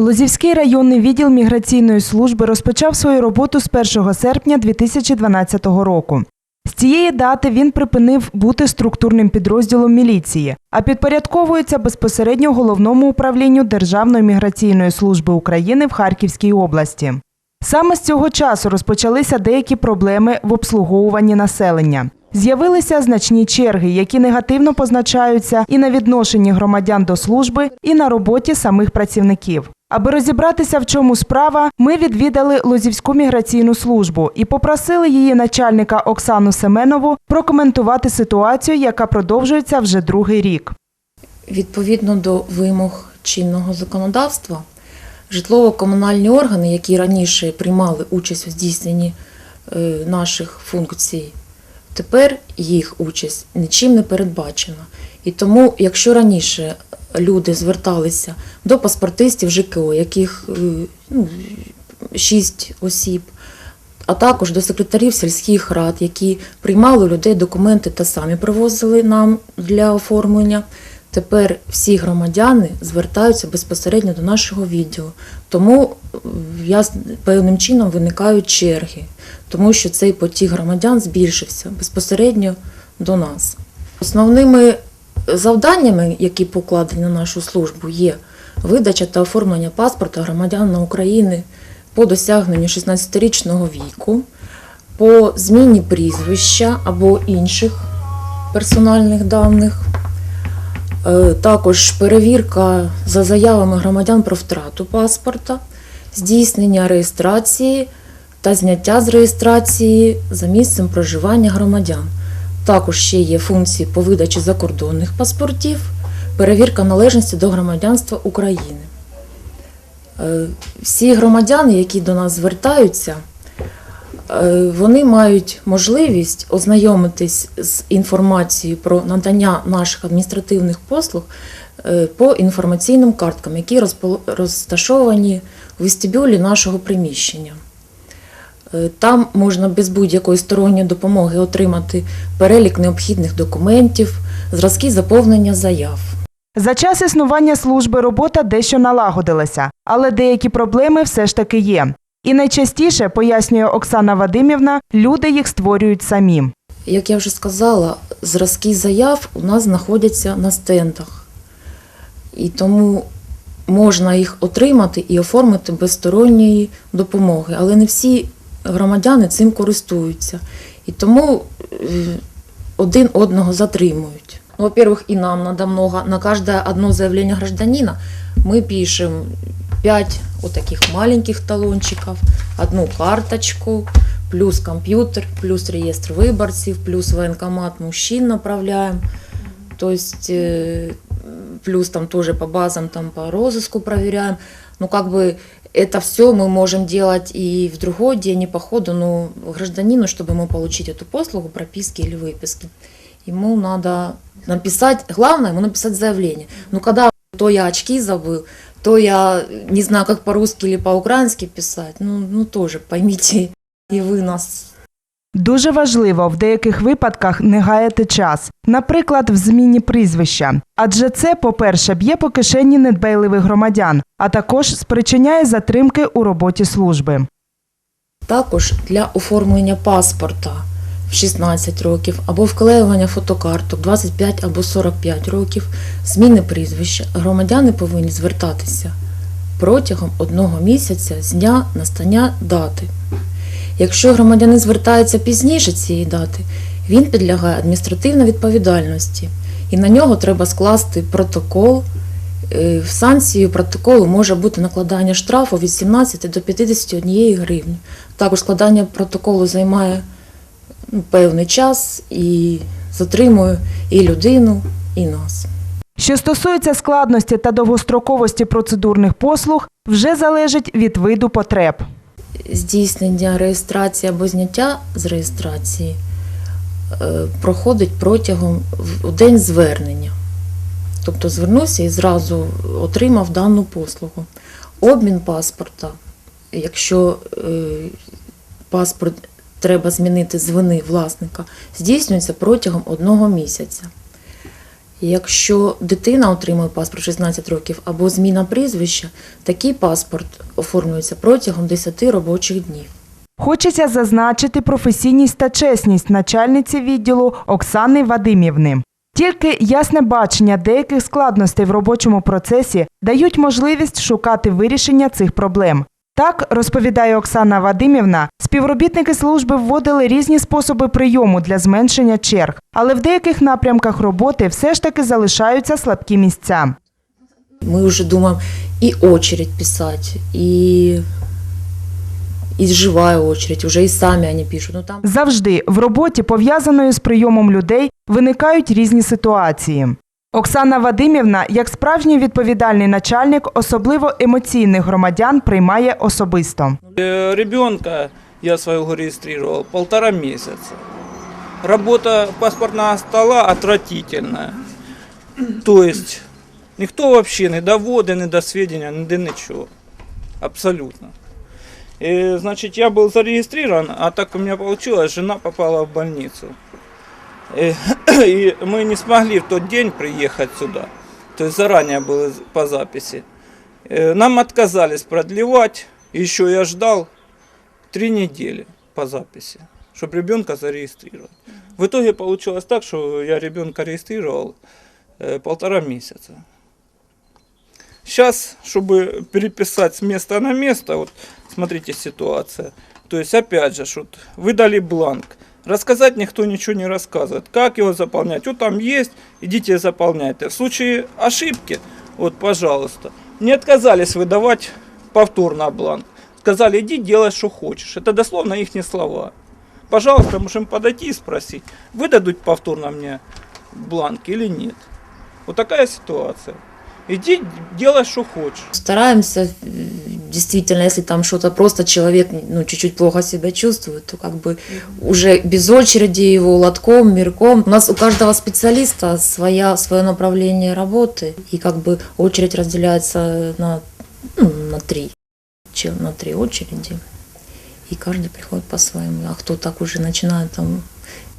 Лозівський районний відділ міграційної служби розпочав свою роботу з 1 серпня 2012 року. З цієї дати він припинив бути структурним підрозділом міліції, а підпорядковується безпосередньо головному управлінню Державної міграційної служби України в Харківській області. Саме з цього часу розпочалися деякі проблеми в обслуговуванні населення. З'явилися значні черги, які негативно позначаються і на відношенні громадян до служби, і на роботі самих працівників. Аби розібратися, в чому справа, ми відвідали Лозівську міграційну службу і попросили її начальника Оксану Семенову прокоментувати ситуацію, яка продовжується вже другий рік. Відповідно до вимог чинного законодавства, житлово-комунальні органи, які раніше приймали участь у здійсненні е, наших функцій, тепер їх участь нічим не передбачена. І тому, якщо раніше люди зверталися до паспортистів ЖКО, яких е, ну, 6 осіб, а також до секретарів сільських рад, які приймали людей документи та самі привозили нам для оформлення. Тепер всі громадяни звертаються безпосередньо до нашого відділу. Тому е, я певним чином виникають черги, тому що цей потік громадян збільшився безпосередньо до нас. Основними завданнями, які покладені на нашу службу, є видача та оформлення паспорта громадян України по досягненню 16-річного віку, по зміні прізвища або інших персональних даних. Е, Також перевірка за заявами громадян про втрату паспорта, здійснення реєстрації та зняття з реєстрації за місцем проживання громадян. Також ще є функції по видачі закордонних паспортів, перевірка належності до громадянства України. Е, Всі громадяни, які до нас звертаються, Е, Вони мають можливість ознайомитись з інформацією про надання наших адміністративних послуг е, по інформаційним карткам, які розташовані в вестибюлі нашого приміщення. Е, Там можна без будь-якої сторонньої допомоги отримати перелік необхідних документів, зразки заповнення заяв. За час існування служби робота дещо налагодилася, але деякі проблеми все ж таки є. І найчастіше, пояснює Оксана Вадимівна, люди їх створюють самі. Як я вже сказала, зразки заяв у нас знаходяться на стендах. І тому можна їх отримати і оформити без сторонньої допомоги. Але не всі громадяни цим користуються. І тому е, один одного затримують. Ну, во-первых, и нам надо много. На каждое одно заявление гражданина мы пишем 5 вот таких маленьких талончиков, одну карточку, плюс компьютер, плюс реестр выборцев, плюс военкомат мужчин направляем. То есть э, плюс там тоже по базам, там по розыску проверяем. Ну, как бы это все мы можем делать и в другой день, и по ходу, но гражданину, чтобы ему получить эту послугу, прописки или выписки, ему надо написать, главное ему написать заявление. Ну, когда то я очки забыл, то я не знаю, как по-русски или по-украински писать, ну, ну тоже поймите и вы нас Дуже важливо в деяких випадках не гаяти час, наприклад, в зміні прізвища. Адже це, по-перше, б'є по кишені недбайливих громадян, а також спричиняє затримки у роботі служби. Також для оформлення паспорта в 16 років або вклеювання фотокарток 25 або 45 років, зміни прізвища, громадяни повинні звертатися протягом одного місяця з дня настання дати. Якщо громадянин звертається пізніше цієї дати, він підлягає адміністративній відповідальності, і на нього треба скласти протокол. Е, В санкцію протоколу може бути накладання штрафу від 17 до 51 гривні. Також складання протоколу займає ну, певний час і затримує і людину, і нас. Що стосується складності та довгостроковості процедурних послуг, вже залежить від виду потреб. Здійснення реєстрації або зняття з реєстрації е, проходить протягом у день звернення. Тобто звернувся і зразу отримав дану послугу. Обмін паспорта, якщо е, паспорт треба змінити з вини власника, здійснюється протягом одного місяця. Якщо дитина отримує паспорт 16 років або зміна прізвища, такий паспорт оформлюється протягом 10 робочих днів. Хочеться зазначити професійність та чесність начальниці відділу Оксани Вадимівни. Тільки ясне бачення деяких складностей в робочому процесі дають можливість шукати вирішення цих проблем. Так, розповідає Оксана Вадимівна, співробітники служби вводили різні способи прийому для зменшення черг, але в деяких напрямках роботи все ж таки залишаються слабкі місця. Мы уже думаем и очередь писать, и, и живая очередь, уже и сами они пишут. Ну, там Завжди в роботі, пов'язаної з прийомом людей, виникають різні ситуації. Оксана Вадимівна, як справжній відповідальний начальник, особливо емоційних громадян приймає особисто. Э, Ребенка я своего регистрировал полтора месяца. Работа паспортного стола отвратительная. То есть никто вообще не до воды, не до сведения, не до ничего. Абсолютно. И, значит, я был зарегистрирован, а так у меня получилось, жена попала в больницу. И, и мы не смогли в тот день приехать сюда. То есть заранее было по записи. Э, Нам отказались продлевать. Еще я ждал три недели по записи, чтобы ребенка зарегистрировать. В итоге получилось так, что я ребенка регистрировал э, полтора месяца. Сейчас, чтобы переписать с места на место, вот смотрите ситуация. То есть опять же, вот выдали бланк. Рассказать никто ничего не рассказывает. Как его заполнять? Вот там есть, идите заполняйте. В случае ошибки, вот пожалуйста, не отказались выдавать повторно бланк. Сказали, иди делай, что хочешь. Это дословно их слова. Пожалуйста, можем подойти и спросить, выдадут повторно мне бланк или нет. Вот такая ситуация. Иди делай, что хочешь. стараемся, действительно, если там что-то просто человек ну, чуть-чуть плохо себя чувствует, то как бы уже без очереди его лотком, мирком. У нас у каждого специалиста своя, свое направление работы, и как бы очередь разделяется на, ну, на три, на три очереди, и каждый приходит по-своему. А кто так уже начинает там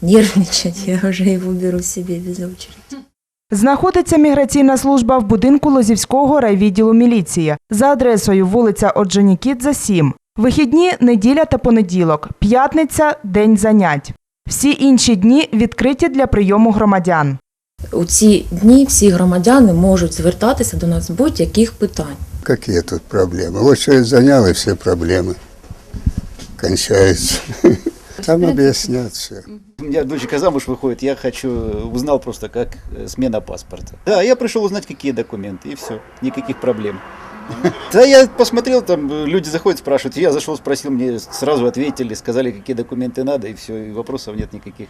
нервничать, я уже его беру себе без очереди. Знаходиться міграційна служба в будинку Лозівського райвідділу міліції за адресою вулиця Орджонікідзе, 7. Вихідні – неділя та понеділок, п'ятниця – день занять. Всі інші дні відкриті для прийому громадян. У ці дні всі громадяни можуть звертатися до нас з будь-яких питань. Какие тут проблемы? Очередь занял, и все проблемы кончаются. Там объяснят все. У меня дочка замуж выходит, я хочу, узнал просто, как э, смена паспорта. Да, я пришел узнать, какие документы, и все, никаких проблем. Да, я посмотрел, там э, люди заходят, спрашивают, я зашел, спросил, мне сразу ответили, сказали, какие документы надо, и все, и вопросов нет никаких.